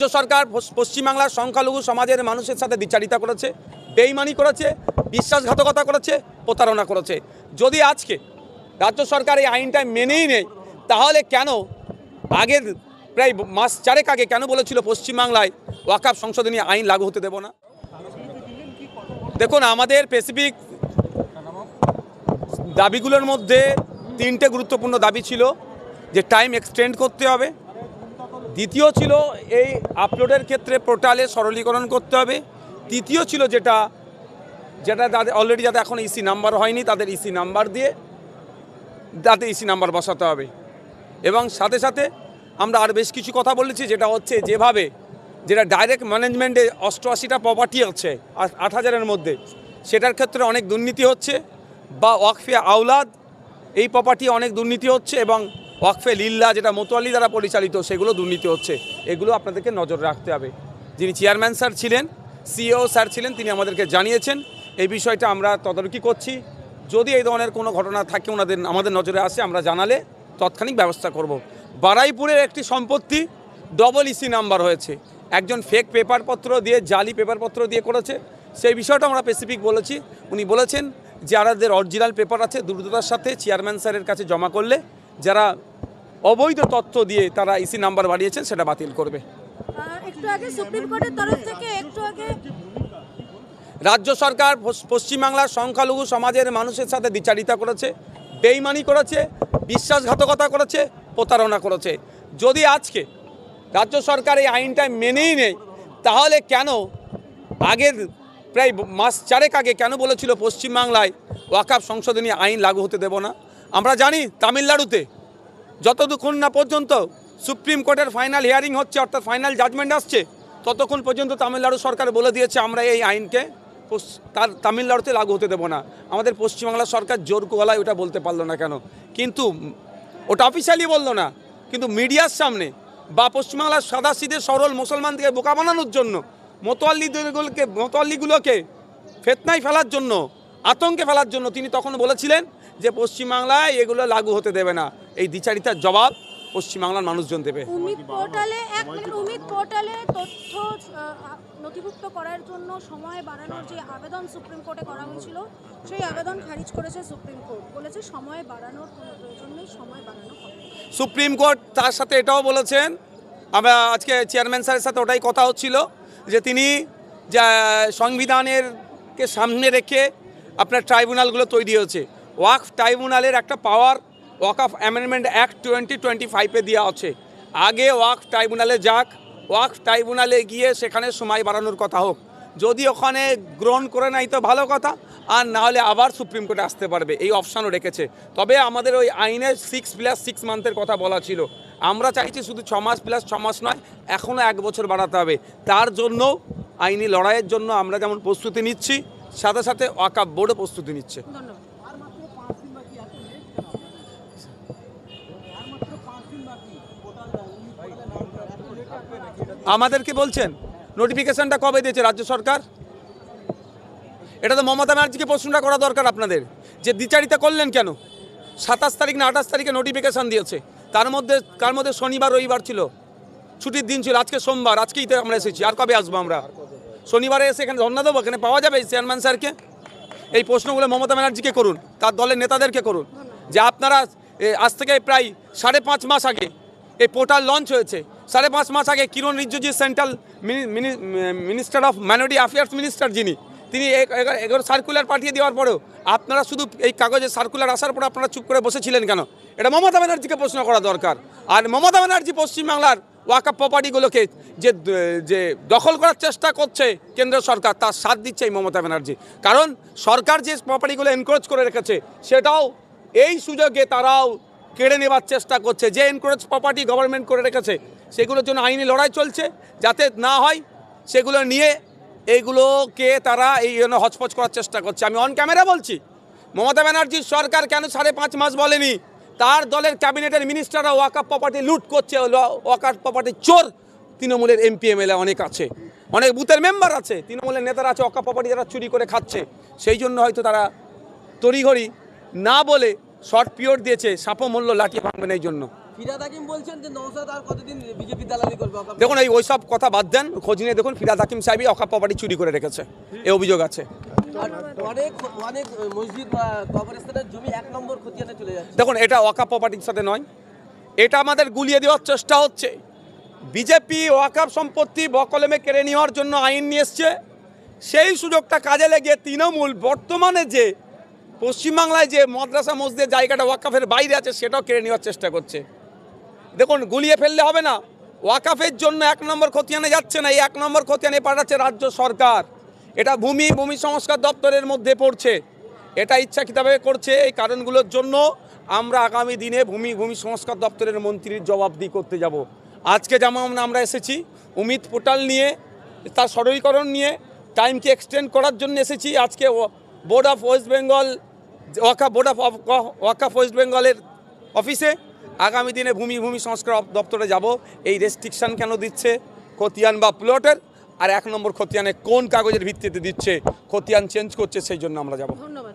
রাজ্য সরকার পশ্চিমবাংলার সংখ্যালঘু সমাজের মানুষের সাথে বিচারিতা করেছে, বেইমানি করেছে, বিশ্বাসঘাতকতা করেছে, প্রতারণা করেছে। যদি আজকে রাজ্য সরকার এই আইনটা মেনেই নেই তাহলে কেন আগের প্রায় মাস চারেক আগে কেন বলেছিল পশ্চিমবাংলায় ওয়াকাপ সংশোধনী আইন লাগু হতে দেব না? দেখুন, আমাদের স্পেসিফিক দাবিগুলোর মধ্যে তিনটে গুরুত্বপূর্ণ দাবি ছিল, যে টাইম এক্সটেন্ড করতে হবে। দ্বিতীয় ছিল এই আপলোডের ক্ষেত্রে পোর্টালে সরলীকরণ করতে হবে। তৃতীয় ছিল যেটা যেটা তাদের অলরেডি যাদের এখন ইসি নাম্বার হয়নি, তাদের ইসি নাম্বার দিয়ে তাতে ইসি নাম্বার বসাতে হবে। এবং সাথে সাথে আমরা আর বেশ কিছু কথা বলেছি, যেটা হচ্ছে যেভাবে, যেটা ডাইরেক্ট ম্যানেজমেন্টে অষ্টআশিটা প্রপার্টি আছে, আট হাজারের মধ্যে, সেটার ক্ষেত্রে অনেক দুর্নীতি হচ্ছে, বা ওয়াকফে আওলাদ, এই প্রপার্টি অনেক দুর্নীতি হচ্ছে এবং ওয়াকফে লিল্লা যেটা মোতোয়ালি দ্বারা পরিচালিত, সেগুলো দুর্নীতি হচ্ছে। এগুলো আপনাদেরকে নজর রাখতে হবে। যিনি চেয়ারম্যান স্যার ছিলেন সিও স্যার ছিলেন, তিনি আমাদেরকে জানিয়েছেন। এই বিষয়টা আমরা তদারকি করছি। যদি এই ধরনের কোনো ঘটনা থাকে, ওনাদের, আমাদের নজরে আসে, আমরা জানালে তৎক্ষণিক ব্যবস্থা করব। বারাইপুরের একটি সম্পত্তি ডবল ইসি নাম্বার হয়েছে। একজন ফেক পেপারপত্র দিয়ে, জালি পেপারপত্র দিয়ে করেছে। সেই বিষয়টা আমরা স্পেসিফিক বলেছি। উনি বলেছেন, যারাদের অরিজিনাল পেপার আছে, দ্রুততার সাথে চেয়ারম্যান স্যারের কাছে জমা করলে, যারা অবৈধ তথ্য দিয়ে তারা ইসি নাম্বার বাড়িয়েছেন সেটা বাতিল করবে। একটু আগে সুপ্রিম কোর্টের তরফ থেকে একটু আগে রাজ্য সরকার পশ্চিমবাংলার সংখ্যালঘু সমাজের মানুষের সাথে বিচারিতা করেছে বেইমানি করেছে বিশ্বাসঘাতকতা করেছে প্রতারণা করেছে। যদি আজকে রাজ্য সরকার এই আইনটা মেনেই নেই তাহলে কেন আগের প্রায় মাস চারেক আগে কেন বলেছিল পশ্চিমবাংলায় ওয়াকাপ সংশোধনী আইন লাগু হতে দেব না? আমরা জানি তামিলনাড়ুতে যতক্ষণ না পর্যন্ত সুপ্রিম কোর্টের ফাইনাল হিয়ারিং হচ্ছে, অর্থাৎ ফাইনাল জাজমেন্ট আসছে, ততক্ষণ পর্যন্ত তামিলনাড়ু সরকার বলে দিয়েছে, আমরা এই আইনকে তার তামিলনাড়ুতে লাগু হতে দেবো না। আমাদের পশ্চিমবাংলার সরকার জোর গলায় ওটা বলতে পারল না কেন? কিন্তু ওটা অফিসিয়ালি বলল না, কিন্তু মিডিয়ার সামনে বা পশ্চিমবাংলার সাদা সিধে সরল মুসলমানদেরকে বোকা বানানোর জন্য মোতোয়াল্লিগুলোকে মোতোয়াল্লিগুলোকে ফেতনায় ফেলার জন্য, আতঙ্কে ফেলার জন্য তিনি তখন বলেছিলেন যে পশ্চিমবাংলায় এগুলো লাগু হতে দেবে না। এই দ্বিচারিতার জবাব পশ্চিমবাংলার মানুষজন দেবে। উমিদ পোর্টালে এক মিনিট পোর্টালে তথ্য নথিভুক্ত করার জন্য সময় বাড়ানোর যে আবেদন সুপ্রিম কোর্টে করা হয়েছিল সেই আবেদন খারিজ করেছে সুপ্রিম কোর্ট। বলেছে সময় বাড়ানোর কোনো প্রয়োজন নেই সময় বাড়ানো সুপ্রিম কোর্ট তার সাথে এটাও বলেছেন আমরা আজকে চেয়ারম্যান স্যারের সাথে ওটাই কথা হচ্ছিল যে তিনি যা সংবিধানের কে সামনে রেখে আপনার ট্রাইব্যুনালগুলো তৈরি হয়েছে। ওয়াকফ ট্রাইব্যুনালের একটা power Waqf amendment act twenty twenty ফাইভে দেওয়া আছে। আগে ওয়াকফ ট্রাইব্যুনালে যাক ওয়াকফ ট্রাইব্যুনালে গিয়ে সেখানে সময় বাড়ানোর কথা হোক। যদি ওখানে গ্রহণ করে নাই তো ভালো কথা, আর না হলে আবার সুপ্রিম কোর্টে আসতে পারবে, এই অপশানও রেখেছে। তবে আমাদের ওই আইনে সিক্স প্লাস সিক্স মান্থের কথা বলা ছিল। আমরা চাইছি শুধু ছ মাস প্লাস ছ মাস নয়, এখনও এক বছর বাড়াতে হবে। তার জন্য আইনি লড়াইয়ের জন্য আমরা যেমন প্রস্তুতি নিচ্ছি, সাথে সাথে ওয়াকাপ বোর্ডও প্রস্তুতি নিচ্ছে। ধন্যবাদ। আমাদেরকে বলছেন? নোটিফিকেশনটা কবে দিয়েছে রাজ্য সরকার? এটা তো মমতা ব্যানার্জিকে প্রশ্নটা করা দরকার আপনাদের। যে দ্বিচারিতা করলেন কেন? সাতাশ তারিখ না আঠাশ তারিখে নোটিফিকেশান দিয়েছে। তার মধ্যে তার মধ্যে শনিবার, রবিবার ছিল। ছুটির দিন ছিল। আজকে সোমবার, আজকেই তো আমরা এসেছি। আর কবে আসব আমরা? শনিবারে এসে এখানে ধর্ণা দেবো? এখানে পাওয়া যাবে চেয়ারম্যান স্যারকে এই প্রশ্নগুলো মমতা ব্যানার্জিকে করুন। তার দলের নেতাদেরকে করুন। যে আপনারা আজ থেকে প্রায় সাড়ে পাঁচ মাস আগে এই পোর্টাল লঞ্চ হয়েছে। সাড়ে পাঁচ মাস আগে Kiran Rijiju central minister of minority affairs minister যিনি, তিনি এগারো সার্কুলার পাঠিয়ে দেওয়ার পরেও আপনারা শুধু এই কাগজে সার্কুলার আসার পর আপনারা চুপ করে বসেছিলেন কেন? এটা মমতা ব্যানার্জিকে প্রশ্ন করা দরকার। আর মমতা ব্যানার্জি পশ্চিমবাংলার ওয়াকাপ প্রপার্টিগুলোকে যে যে দখল করার চেষ্টা করছে কেন্দ্র সরকার, তার সাথ দিচ্ছে এই মমতা ব্যানার্জি। কারণ সরকার যে প্রপার্টিগুলো এনকোরেজ করে রেখেছে, সেটাও এই সুযোগে তারাও কেড়ে নেবার চেষ্টা করছে। যে এনকোরেজ প্রপার্টি গভর্নমেন্ট করে রেখেছে, সেগুলোর জন্য আইনি লড়াই চলছে। যাতে না হয়, সেগুলো নিয়ে এইগুলোকে তারা এই জন্য হচপচ করার চেষ্টা করছে। আমি অন ক্যামেরা বলছি, মমতা ব্যানার্জির সরকার কেন সাড়ে পাঁচ মাস বলেনি? তার দলের ক্যাবিনেটের মিনিস্টাররা ওয়াকাপ প্রপার্টি লুট করছে ওয়াকাপ প্রপার্টি চোর। তৃণমূলের এমপি এমএলএ অনেক আছে, অনেক বুথের মেম্বার আছে। তৃণমূলের নেতারা আছে ওয়াকাপ প্রপার্টি যারা চুরি করে খাচ্ছে। সেই জন্য হয়তো তারা তড়িঘড়ি না বলে শর্ট পিরিয়ড দিয়েছে সাপও মূল্য লাঠি ভাঙবেন এই জন্য। দেখুন এই ওইসব কথা বাদ দেন খোঁজ নিয়ে দেখুন ফিরাদ হাকিম সাহেবই অকা প্রপার্টি চুরি করে রেখেছে এই অভিযোগ আছে। দেখুন এটা ওয়াকা প্রপার্টির সাথে নয় এটা আমাদের গুলিয়ে দেওয়ার চেষ্টা হচ্ছে। বিজেপি ওয়াকাপ সম্পত্তি বকলেমে কেড়ে নেওয়ার জন্য আইন নিয়ে এসছে সেই সুযোগটা কাজে লেগে তৃণমূল বর্তমানে যে পশ্চিমবাংলায় যে মাদ্রাসা মসজিদের জায়গাটা ওয়াকাফের বাইরে আছে, সেটাও কেড়ে নেওয়ার চেষ্টা করছে। দেখুন, গুলিয়ে ফেললে হবে না। ওয়াকাফের জন্য এক নম্বর খতিয়ানে যাচ্ছে না, এই এক নম্বর খতিয়ানে পাঠাচ্ছে রাজ্য সরকার। এটা ভূমি ভূমি সংস্কার দপ্তরের মধ্যে পড়ছে। এটা ইচ্ছা ইচ্ছাকৃতভাবে করছে, এই কারণগুলোর জন্য আমরা আগামী দিনে ভূমি ভূমি সংস্কার দপ্তরের মন্ত্রীর জবাবদি করতে যাব। আজকে যেমন আমরা এসেছি উমিত পোর্টাল নিয়ে, তার সরলীকরণ নিয়ে, টাইমকে এক্সটেন্ড করার জন্য এসেছি। আজকে বোর্ড অফ ওয়েস্ট বেঙ্গল ওয়াকা বোর্ড অফ ওয়াকাফ ওয়েস্ট বেঙ্গলের অফিসে আগামী দিনে ভূমি ভূমি সংস্কার দপ্তরে যাব। এই রেস্ট্রিকশান কেন দিচ্ছে? খতিয়ান বা প্লটের আর এক নম্বর খতিয়ানে কোন কাগজের ভিত্তিতে দিচ্ছে? খতিয়ান চেঞ্জ করছে, সেই জন্য আমরা যাব। ধন্যবাদ।